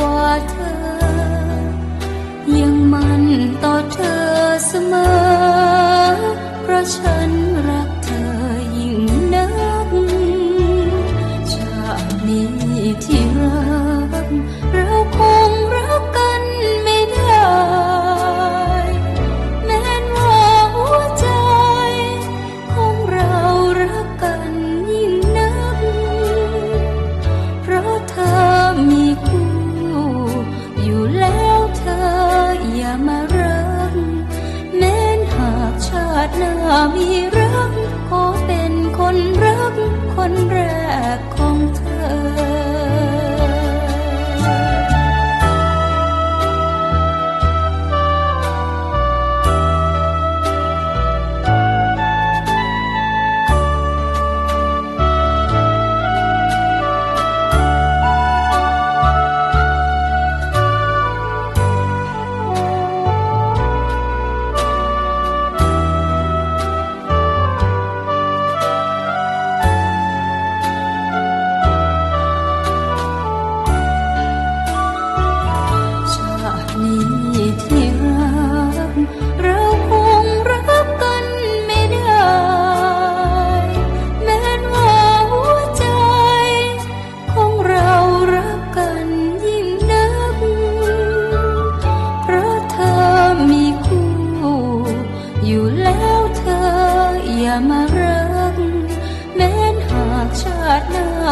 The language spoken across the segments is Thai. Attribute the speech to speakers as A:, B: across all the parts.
A: ว่าเธอ ยังมั่นต่อเธอเสมอเพราะฉัน ติหน้ามีรัก ขอเป็นคนรัก คนแรก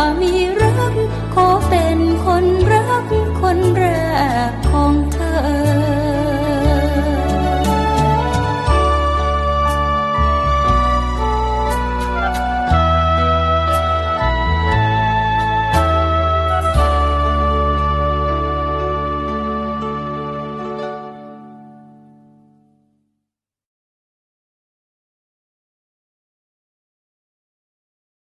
A: ามีรัก ขอเป็นคนรัก คนแรกของเธอ